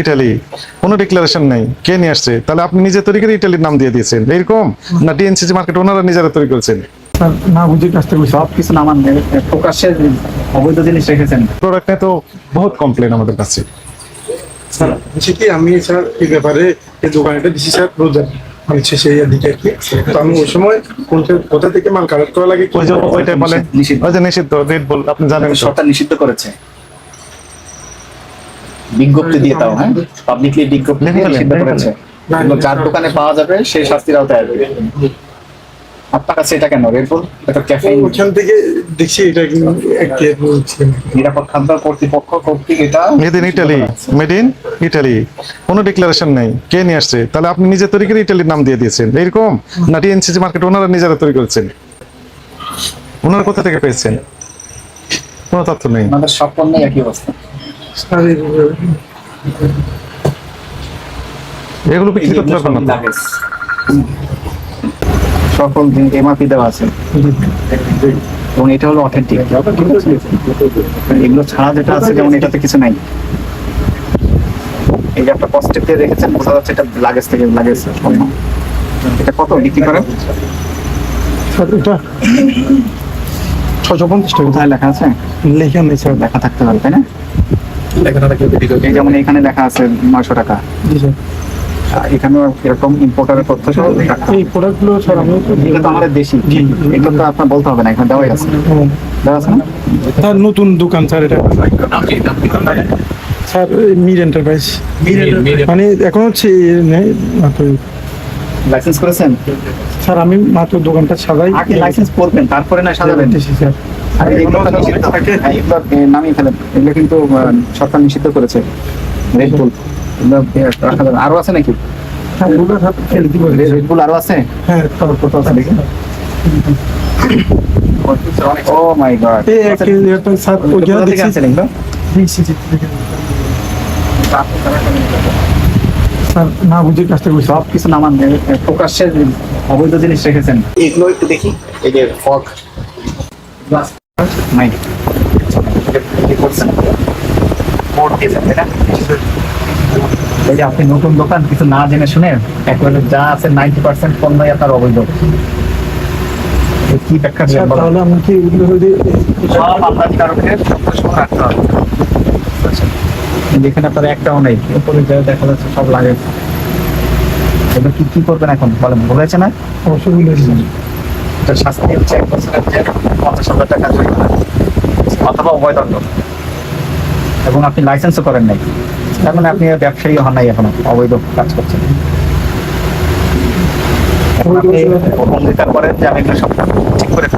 Italy কোনো declaration নেই। কে নিয়ে আসছে? তাহলে আপনি নিজে তৈরি করে ইটালির নাম দিয়ে দিয়েছেন। এরকম না ডিএনসিসি মার্কেট ওনারা নিজেরা তৈরি করেছেন? না বুঝে কাজটা করছি। সব কিছু নামান প্রকাশ্যে অবৈধ জিনিস রেখেছেন। প্রোডাক্ট নিয়ে তো বহুত কমপ্লেন আমাদের কাছে। স্যার কি আমি স্যার এই ব্যাপারে এই দোকানটা দিছি স্যার রোজার মানে শেষে দিকে আর কি। তো আমি ওই সময় কোনটা কোথা থেকে মাল কালেক্ট করা লাগে ওই যে ওইটা বলেন। নিষিদ্ধ। ওই যে নিষিদ্ধ রেড বল আপনি জানেন সরকার নিষিদ্ধ করেছে। বিজ্ঞপ্তি দিয়ে তাও হ্যাঁ? পাবলিকলি বিজ্ঞপ্তি দিয়ে নিষিদ্ধ করেছে। যার দোকানে পাওয়া যাবে সেই শাস্তির আওতায় আসবে। আপনার কাছে এটা কেন? রেড বুল এটা ক্যাফেইন ওখান থেকে দেখছি এটা একটি নিরাপদ খাদ্য কর্তৃপক্ষ কর্তৃক এটা made in Italy made in Italy কোনো ডিক্লারেশন নেই। কে নিয়ে আসছে? তাহলে আপনি নিজে তৈরি করে ইটালির নাম দিয়ে দিয়েছেন। এরকম না ডিএনসিসি মার্কেট ওনারা নিজেরা তৈরি করেছেন। ওনারা কোথা থেকে পেয়েছেন? কোনো তথ্য নেই। আমাদের সব পণ্যেই একই অবস্থা। এগুলো বিক্রি করতে পারবেন না তো। লাগেজ। এমআরপি দেওয়া আছে। এবং এটা হলো অথেন্টিক এগুলো ছাড়া যেটা আছে যেমন এটাতে কিছু নাই। এই যে একটা পজিটিভ দিয়ে রেখেছেন বোঝা যাচ্ছে এটা লাগেজ থেকে লাগেজ এটা কত বিক্রি করে? স্যার ছশো পঞ্চাশ টাকা। কোথায় লেখা আছে? লেখা নেই স্যার। লেখা থাকতে পারে তাই না? এই যেমন এখানে লেখা আছে নয়শো টাকা। এখানেও এরকম ইম্পোর্টারের তথ্য সহ এই প্রোডাক্টগুলো স্যার আমি এগুলো তো আমাদের দেশি। এগুলো তো আপনার বলতে হবে না এখানে দেওয়াই আছে। দেওয়া আছে না? স্যার নতুন দোকান স্যার এটা। স্যার মিড এন্টারপ্রাইজ মানে এখন হচ্ছে লাইসেন্স করেছেন? স্যার আমি মাত্র দোকানটা সাজাই। লাইসেন্স করবেন? তারপরে না সাজাবেন? স্যার। আর এগুলো নামিয়ে ফেলেন। কিন্তু সরকার নিষিদ্ধ করেছে। আরও আছে নাকি? হ্যাঁ আরও আছে? হ্যাঁ ও মাই গড। না বুঝে কাজটা করছি। সব কিছু নামান প্রকাশ্যে অবৈধ জিনিস রেখেছেন। এগুলো একটু দেখি। এই যে ফগ। নাই করছেন? বোর্ড দিয়েছেন তাই না? এই যে আপনি নতুন দোকান কিছু না জেনে শুনে একেবারে যা আছে নাইনটি পার্সেন্ট পণ্যই আপনার অবৈধ। কি ব্যাখ্যা দিবেন তাহলে আমি কি যদি সব আমদানিকারকের সত্য সহ রাখতে হবে। যেখানে আপনার একটাও নেই উপরে যা দেখা যাচ্ছে সব লাগে। এবার কি কি করবেন এখন? বলেন বলেছে না? অবশ্যই বলেছি এটার শাস্তি হচ্ছে এক বছরের জেল পঞ্চাশ হাজার টাকা জরিমানা অথবা অবৈধ এবং আপনি লাইসেন্সও করেন নাই। তার মানে আপনি ব্যবসায়ী হন নাই এখনও, অবৈধ কাজ করছেন। যে আমি ঠিক করে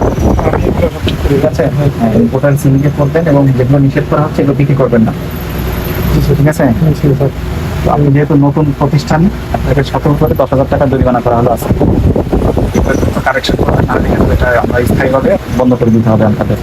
ঠিক আছে? হ্যাঁ করবেন এবং যেগুলো নিষেধ করা হচ্ছে এগুলো করবেন না। ঠিক আছে? আপনি যেহেতু নতুন প্রতিষ্ঠান, আপনাকে সতর্ক করে দশ হাজার টাকা জরিমানা করা হলো আছে কারেকশন করবেন না হলে এটা আমরা স্থায়ীভাবে বন্ধ করে দিতে হবে আপনাদের।